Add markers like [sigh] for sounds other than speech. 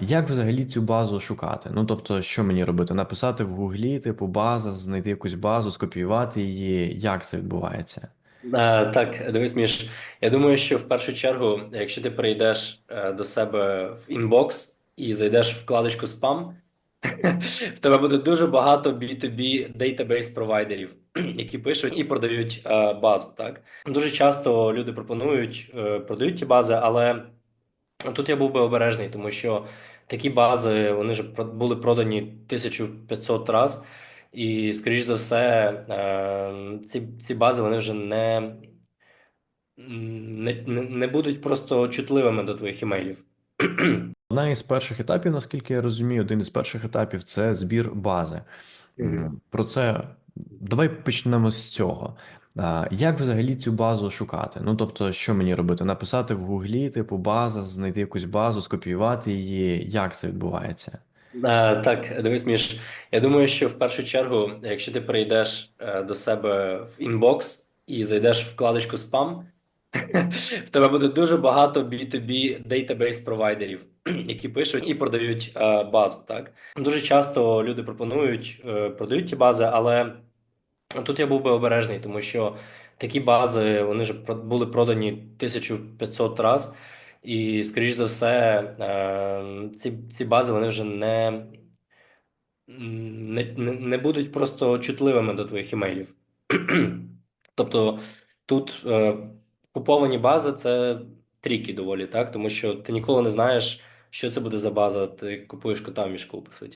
Як взагалі цю базу шукати? Ну, тобто, що мені робити? Написати в Гуглі, типу, база, знайти якусь базу, скопіювати її. Як це відбувається? А, так, дивись, Міш. Я думаю, що в першу чергу, якщо ти перейдеш е, до себе в інбокс і зайдеш в вкладочку спам, [laughs] в тебе буде дуже багато B2B database провайдерів, [clears throat] які пишуть і продають е, базу. Так дуже часто люди пропонують, е, продають ті бази, але тут я був би обережний, тому що такі бази вони ж були продані 1500 раз. І, скоріш за все, е, ці, ці бази вони вже не, не, не, будуть просто чутливими до твоїх імейлів. [clears throat] Одна із перших етапів, наскільки я розумію, один із перших етапів це збір бази. Мгм. М, Про це давай почнемо з цього. Як взагалі цю базу шукати? Ну, тобто, що мені робити? Написати в Гуглі, типу, база, знайти якусь базу, скопіювати її. Як це відбувається? А, так, дивись, Міш. Я думаю, що в першу чергу, якщо ти перейдеш е, до себе в інбокс і зайдеш в вкладочку спам, [laughs] в тебе буде дуже багато B2B database провайдерів, [clears throat] які пишуть і продають е, базу. Так дуже часто люди пропонують, е, продають ті бази, але тут я був би обережний, тому що такі бази вони ж були продані 1500 раз. І, скоріш за все, е, ці, ці бази вони вже не, не, не, не будуть просто чутливими до твоїх імейлів. [clears throat] Тобто тут е, куповані бази це тріки доволі, так? Тому що ти ніколи не знаєш, що це буде за база, ти купуєш кота в мішку, по суті.